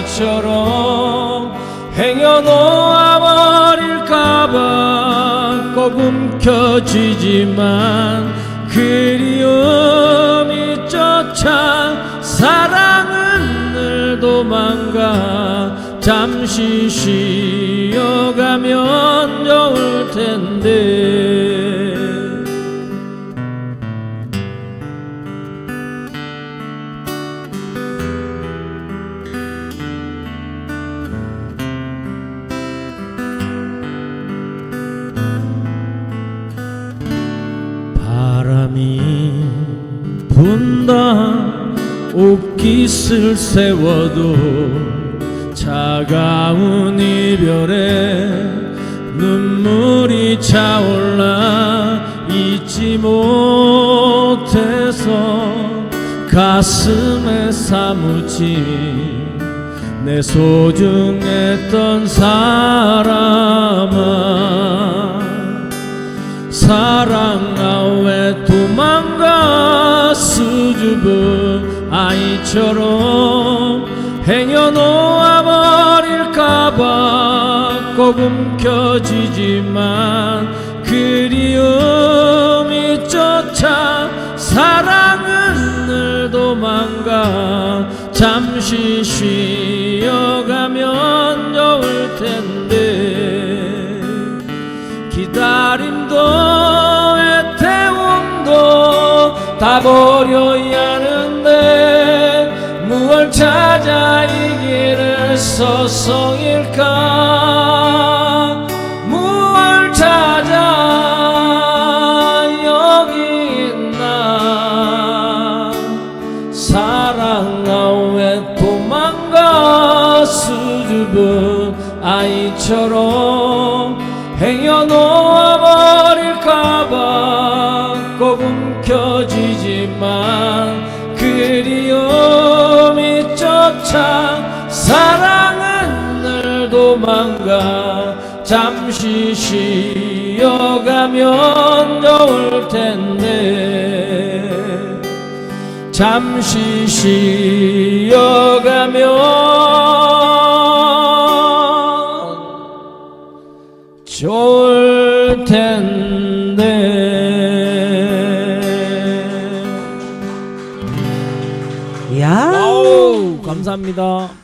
아이처럼 행여 놓아 버릴까봐 꼭 움켜쥐지만 그리움이 쫓아 사랑은 늘 도망가 잠시 쉬어가면 좋을 텐데 바람이 분다 옷깃을 세워도 차가운 이별에 눈물이 차올라 잊지 못해서 가슴에 사무친 내 소중했던 사람아 도망가 수줍은 아이처럼 행여놓아 버릴까봐 꼭 움켜쥐지만 그리움이 쫓아 사랑은 늘 도망가 잠시 쉬 서성일까? 무얼 찾아 여기 있나? 사랑아 왜 도망가 수줍은 아이처럼 행여놓아 버릴까봐 꼭 움켜쥐지만 그리움이 쫓아 사랑은 늘 도망가 잠시 쉬어가면 좋을 텐데. 잠시 쉬어가면 좋을 텐데. 야. 아우 감사합니다